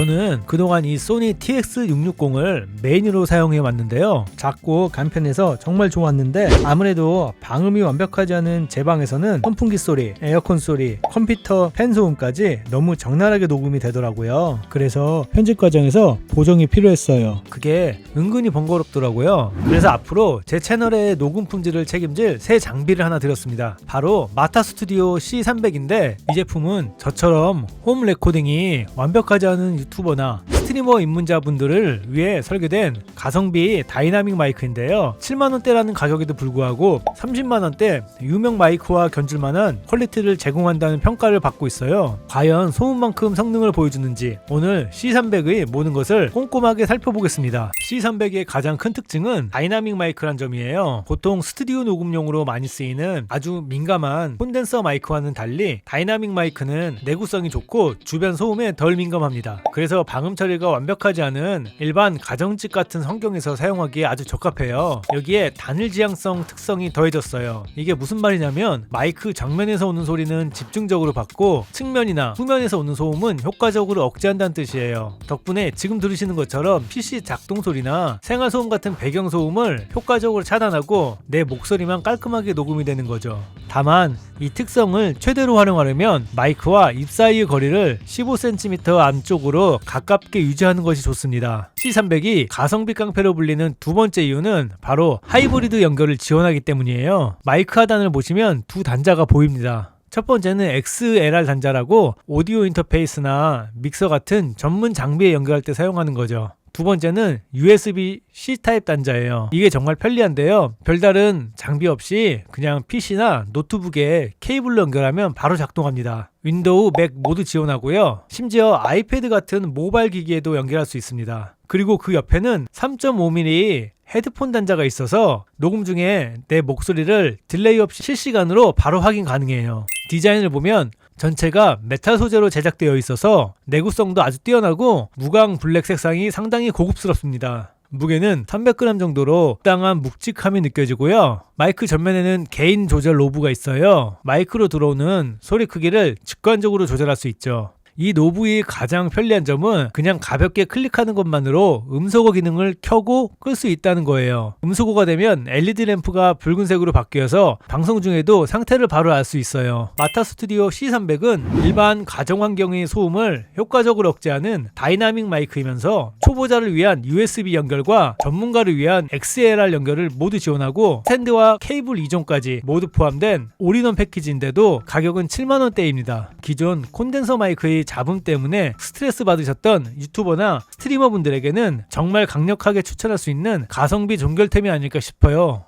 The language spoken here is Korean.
저는 그동안 이 소니 TX660을 메인으로 사용해 왔는데요. 작고 간편해서 정말 좋았는데 아무래도 방음이 완벽하지 않은 제 방에서는 선풍기 소리, 에어컨 소리, 컴퓨터 팬 소음까지 너무 적나라하게 녹음이 되더라고요. 그래서 편집 과정에서 보정이 필요했어요. 그게 은근히 번거롭더라고요. 그래서 앞으로 제 채널의 녹음 품질을 책임질 새 장비를 하나 들였습니다. 바로 마타 스튜디오 C300인데 이 제품은 저처럼 홈 레코딩이 완벽하지 않은 유튜버나 스트리머 입문자분들을 위해 설계된 가성비 다이나믹 마이크인데요. 7만원대라는 가격에도 불구하고 30만원대 유명 마이크와 견줄만한 퀄리티를 제공한다는 평가를 받고 있어요. 과연 소음만큼 성능을 보여주는지 오늘 C300의 모든 것을 꼼꼼하게 살펴보겠습니다. C300의 가장 큰 특징은 다이나믹 마이크란 점이에요. 보통 스튜디오 녹음용으로 많이 쓰이는 아주 민감한 콘덴서 마이크와는 달리 다이나믹 마이크는 내구성이 좋고 주변 소음에 덜 민감합니다. 그래서 방음 처리가 완벽하지 않은 일반 가정집 같은 환경에서 사용하기에 아주 적합해요. 여기에 단일 지향성 특성이 더해졌어요. 이게 무슨 말이냐면 마이크 정면에서 오는 소리는 집중적으로 받고 측면이나 후면에서 오는 소음은 효과적으로 억제한다는 뜻이에요. 덕분에 지금 들으시는 것처럼 PC 작동 소리나 생활 소음 같은 배경 소음을 효과적으로 차단하고 내 목소리만 깔끔하게 녹음이 되는 거죠. 다만 이 특성을 최대로 활용하려면 마이크와 입 사이의 거리를 15cm 안쪽으로 가깝게 유지하는 것이 좋습니다. C300이 가성비 깡패로 불리는 두 번째 이유는 바로 하이브리드 연결을 지원하기 때문이에요. 마이크 하단을 보시면 두 단자가 보입니다. 첫 번째는 XLR 단자라고 오디오 인터페이스나 믹서 같은 전문 장비에 연결할 때 사용하는 거죠. 두 번째는 USB-C 타입 단자예요. 이게 정말 편리한데요. 별다른 장비 없이 그냥 PC나 노트북에 케이블로 연결하면 바로 작동합니다. 윈도우, 맥 모두 지원하고요. 심지어 아이패드 같은 모바일 기기에도 연결할 수 있습니다. 그리고 그 옆에는 3.5mm 헤드폰 단자가 있어서 녹음 중에 내 목소리를 딜레이 없이 실시간으로 바로 확인 가능해요. 디자인을 보면 전체가 메탈 소재로 제작되어 있어서 내구성도 아주 뛰어나고 무광 블랙 색상이 상당히 고급스럽습니다. 무게는 300g 정도로 적당한 묵직함이 느껴지고요. 마이크 전면에는 개인 조절 노브가 있어요. 마이크로 들어오는 소리 크기를 직관적으로 조절할 수 있죠. 이 노브의 가장 편리한 점은 그냥 가볍게 클릭하는 것만으로 음소거 기능을 켜고 끌 수 있다는 거예요. 음소거가 되면 LED 램프가 붉은색으로 바뀌어서 방송 중에도 상태를 바로 알 수 있어요. 마타 스튜디오 C300은 일반 가정 환경의 소음을 효과적으로 억제하는 다이나믹 마이크이면서 초보자를 위한 USB 연결과 전문가를 위한 XLR 연결을 모두 지원하고 스탠드와 케이블 이종까지 모두 포함된 올인원 패키지인데도 가격은 7만 원대입니다. 기존 콘덴서 마이크의 잡음 때문에 스트레스 받으셨던 유튜버나 스트리머 분들에게는 정말 강력하게 추천할 수 있는 가성비 종결템이 아닐까 싶어요.